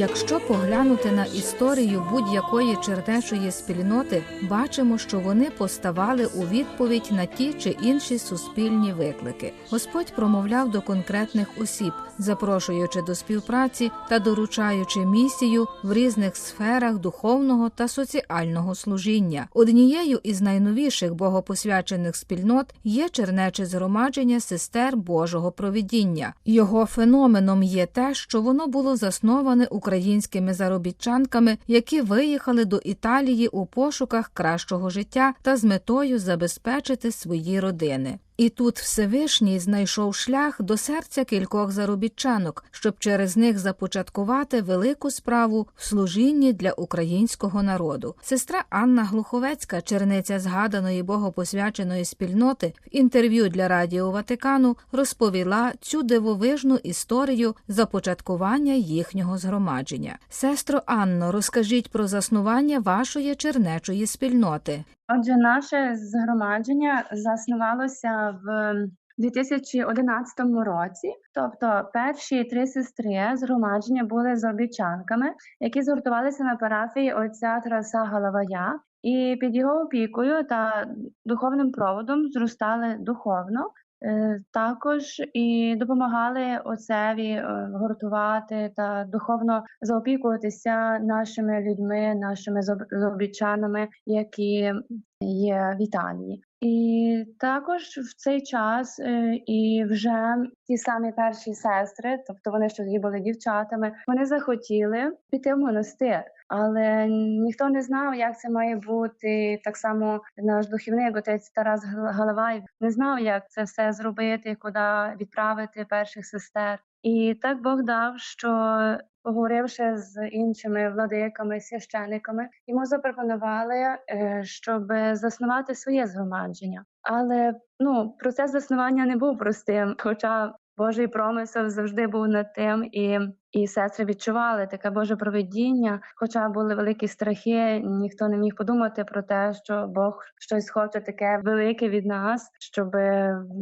Якщо поглянути на історію будь-якої чернечої спільноти, бачимо, що вони поставали у відповідь на ті чи інші суспільні виклики. Господь промовляв до конкретних осіб, запрошуючи до співпраці та доручаючи місію в різних сферах духовного та соціального служіння. Однією із найновіших богопосвячених спільнот є чернече згромадження сестер Божого провідіння. Його феноменом є те, що воно було засноване українськими заробітчанками, які виїхали до Італії у пошуках кращого життя та з метою забезпечити свої родини. І тут Всевишній знайшов шлях до серця кількох заробітчанок, щоб через них започаткувати велику справу в служінні для українського народу. Сестра Анна Глуховецька, черниця згаданої богопосвяченої спільноти, в інтерв'ю для Радіо Ватикану розповіла цю дивовижну історію започаткування їхнього згромадження. Сестро Анно, розкажіть про заснування вашої чернечої спільноти. Отже, наше згромадження заснувалося в 2011 році. Тобто, перші три сестри згромадження були з обічанками, які згуртувалися на парафії отця Тараса Галавая, і під його опікою та духовним проводом зростали духовно. Е, Також і допомагали отцеві е, гуртувати та духовно заопікуватися нашими людьми, нашими зобічанами, які є в Італії. І також в цей час е, і вже ті самі перші сестри, тобто вони тоді були дівчатами, вони захотіли піти в монастир. Але ніхто не знав, як це має бути. Так само наш духівник, отець Тарас Гал- Галавай, не знав, як це все зробити, куди відправити перших сестер. І так Бог дав, що поговоривши з іншими владиками, священиками, йому запропонували, е, щоб заснувати своє згромадження. Але ну процес заснування не був простим, хоча Божий промисел завжди був над тим, і, і сестри відчували таке Боже провидіння. Хоча були великі страхи, ніхто не міг подумати про те, що Бог щось хоче таке велике від нас, щоб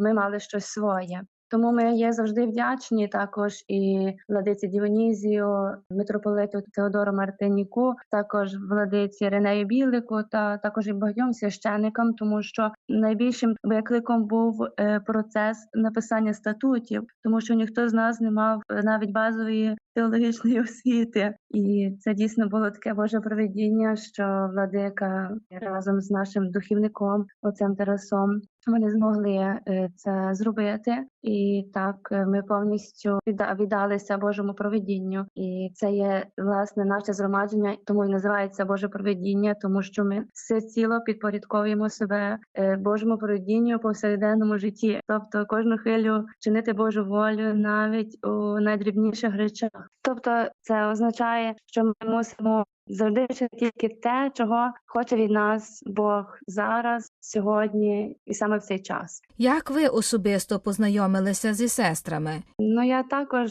ми мали щось своє. Тому ми є завжди вдячні також і владиці Діонізію, митрополиту Теодору Мартиніку, також владиці Ренею Білику та також і багатьом священикам, тому що найбільшим викликом був е, процес написання статутів, тому що ніхто з нас не мав е, навіть базової теологічної освіти, і це дійсно було таке Боже провидіння, що владика разом з нашим духівником, отцем Тарасом, вони змогли е, це зробити, і так е, ми повністю відда- віддалися Божому провидінню. І це є власне наше згромадження, тому і називається Боже провидіння, тому що ми все ціло підпорядковуємо себе е, Божому провидінню у повсякденному житті, тобто кожну хвилю чинити Божу волю навіть у найдрібніших речах. Тобто, це означає, що ми мусимо завжди тільки те, чого хоче від нас Бог зараз, сьогодні і саме в цей час. Як ви особисто познайомилися зі сестрами? Ну я також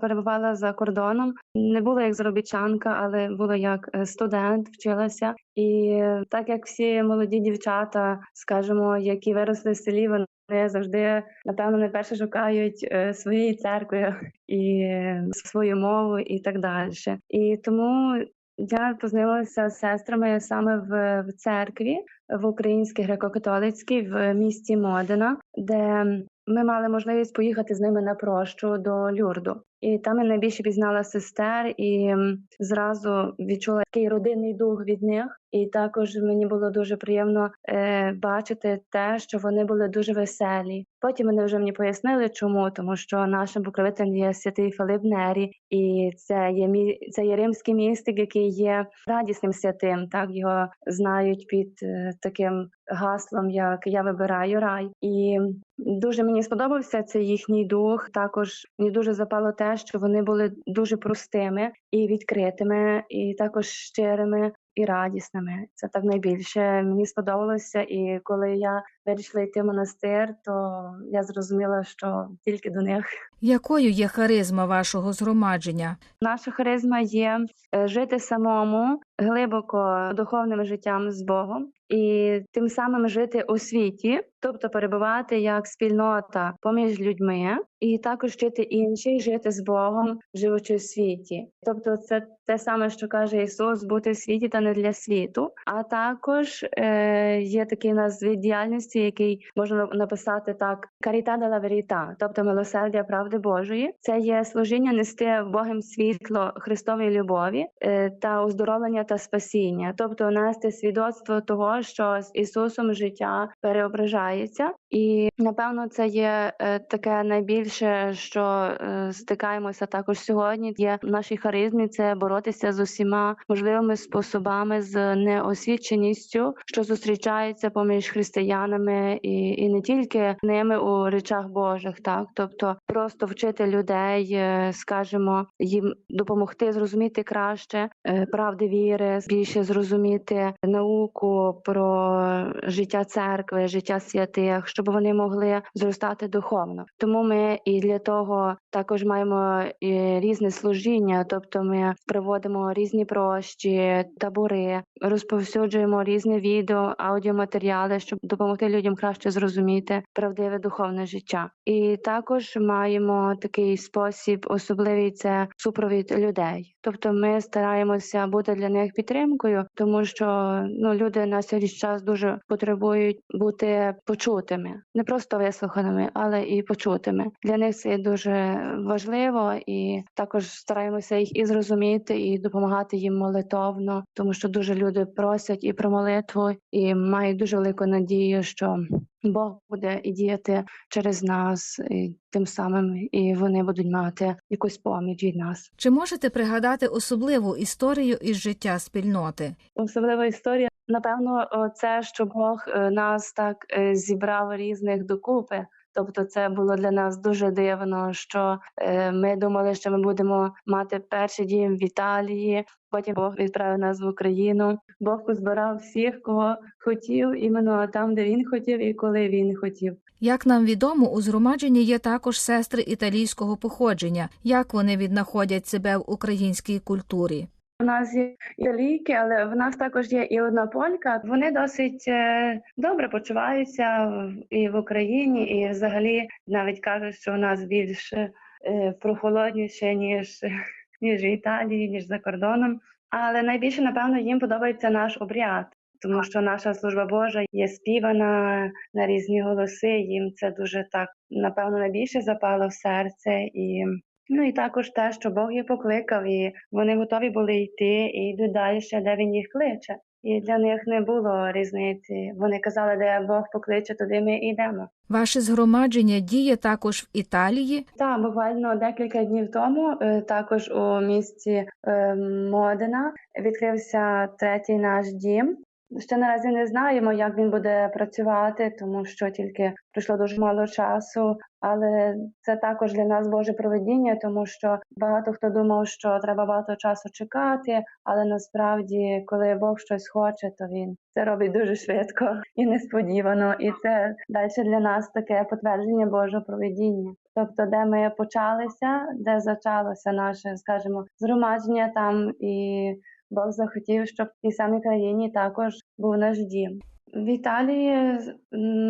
перебувала за кордоном. Не було як заробітчанка, але було як е, студент, вчилася. І так як всі молоді дівчата, скажімо, які виросли в селі, вони завжди напевно найперше шукають е, своєї церкви і е, свою мову, і так далі. І тому я познайомилася з сестрами саме в, в церкві в українській греко-католицькій в місті Модена, де ми мали можливість поїхати з ними на прощу до Люрду. І там я найбільше пізнала сестер і зразу відчула такий родинний дух від них. І також мені було дуже приємно е, бачити те, що вони були дуже веселі. Потім вони вже мені пояснили, чому, тому що нашим покровителем є святий Филип Нері, і це є мі... це є римський містик, який є радісним святим. Так його знають під е, таким гаслом, як я вибираю рай. І дуже мені сподобався цей їхній дух. Також мені дуже запало те, що вони були дуже простими і відкритими, і також щирими. І радісними це так найбільше мені сподобалося. І коли я вирішила йти в монастир, то я зрозуміла, що тільки до них Якою є харизма вашого згромадження? наша харизма є е, жити самому глибоко духовним життям з Богом і тим самим жити у світі, тобто перебувати як спільнота поміж людьми, і також вчити інших жити з Богом, живучи в світі. Тобто, це те саме, що каже Ісус, бути в світі та не для світу. А також е, є такий вид діяльності, який можна написати так: каріта дала веріта, тобто милосердя правди Божої. Це є служіння нести в Богом світло Христової любові е, та оздоровлення та спасіння, тобто нести свідоцтво того, що з Ісусом життя переображається, і напевно це є е, таке найбільше, що е, стикаємося також сьогодні. Є в нашій харизмі це боротися з усіма можливими способами з неосвіченістю, що зустрічається поміж християнами, і, і не тільки ними у речах Божих, так? Тобто просто вчити людей, е, скажімо, їм допомогти зрозуміти краще правди віри, більше зрозуміти науку про життя церкви, життя святих, щоб вони могли зростати духовно. Тому ми і для того також маємо і різне служіння, тобто ми проводимо різні прощі, табори, розповсюджуємо різні відео, аудіоматеріали, щоб допомогти людям краще зрозуміти правдиве духовне життя. І також маємо такий спосіб, особливий це супровід людей. Тобто, ми стараємося бути для них підтримкою, тому що ну люди на сьогоднішній час дуже потребують бути почутими, не просто вислуханими, але і почутими. Для них це дуже важливо, і також стараємося їх і зрозуміти, і допомагати їм молитовно, тому що дуже люди просять і про молитву, і мають дуже велику надію, що Бог буде і діяти через нас, і тим самим і вони будуть мати якусь поміч від нас. Чи можете пригадати особливу історію із життя спільноти? Особлива історія. Напевно, це що Бог е, нас так е, зібрав різних докупи. Тобто, це було для нас дуже дивно, що е, ми думали, що ми будемо мати перший дім в Італії. Потім Бог відправив нас в Україну. Бог позбирав всіх, кого хотів, іменно там, де він хотів, і коли він хотів. Як нам відомо, у згромадженні є також сестри італійського походження. Як вони віднаходять себе в українській культурі? У нас є італійки, але в нас також є і одна полька. Вони досить е, добре почуваються і в Україні, і взагалі навіть кажуть, що у нас більше е, прохолодніше, ніж, ніж в Італії, ніж за кордоном. Але найбільше, напевно, їм подобається наш обряд, тому що наша служба Божа є співана на різні голоси. Їм це дуже так, напевно, найбільше запало в серце і. Ну і також те, що Бог їх покликав, і вони готові були йти і йдуть далі, де він їх кличе. І для них не було різниці. Вони казали, де Бог покличе, туди ми йдемо. Ваше згромадження діє також в Італії. Так, буквально декілька днів тому, е, також у місті е, Модена, відкрився третій наш дім. Ще наразі не знаємо, як він буде працювати, тому що тільки пройшло дуже мало часу. Але це також для нас Боже проведіння, тому що багато хто думав, що треба багато часу чекати. Але насправді, коли Бог щось хоче, то він це робить дуже швидко і несподівано. І це далі для нас таке потвердження Божого проведіння. Тобто, де ми почалися, де зачалося наше, скажімо, згромадження там і Бог захотів, щоб в тій самій країні також був наш дім. В Італії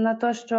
на те, що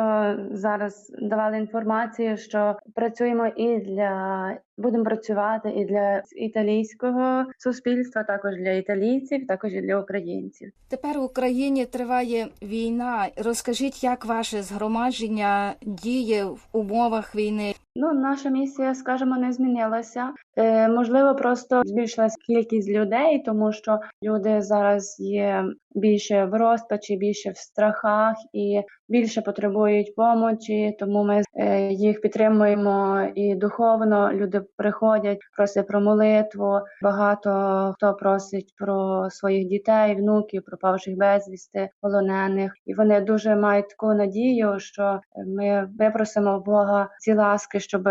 зараз давали інформацію, що працюємо і для будемо працювати і для італійського суспільства, також для італійців, також і для українців. Тепер в Україні триває війна. Розкажіть, як ваше згромадження діє в умовах війни? Ну, наша місія, скажімо, не змінилася. Е, можливо, просто збільшилась кількість людей, тому що люди зараз є більше в розпачі, більше в страхах і більше потребують помочі. Тому ми е, їх підтримуємо і духовно. Люди приходять, просять про молитву. Багато хто просить про своїх дітей, внуків, пропавших безвісти, полонених, і вони дуже мають таку надію, що ми випросимо Бога ці ласки, щоб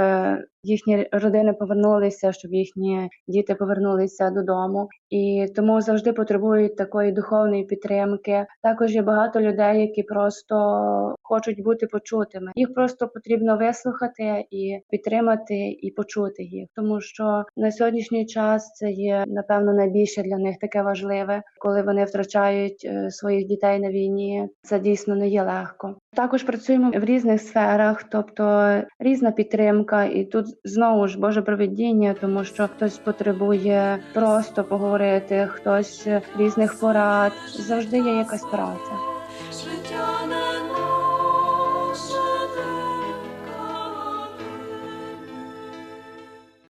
їхні родини повернулися, щоб їхні діти повернулися додому, і тому завжди потребують такої духовної підтримки. Також є багато людей, які просто хочуть бути почутими. Їх просто потрібно вислухати і підтримати і почути їх, тому що на сьогоднішній час це є напевно найбільше для них таке важливе, коли вони втрачають е, своїх дітей на війні. Це дійсно не є легко. Також працюємо в різних сферах, тобто різна підтримка, і тут знову ж Боже проведіння, тому що хтось потребує просто поговорити, хтось різних порад. Завжди є якась праця.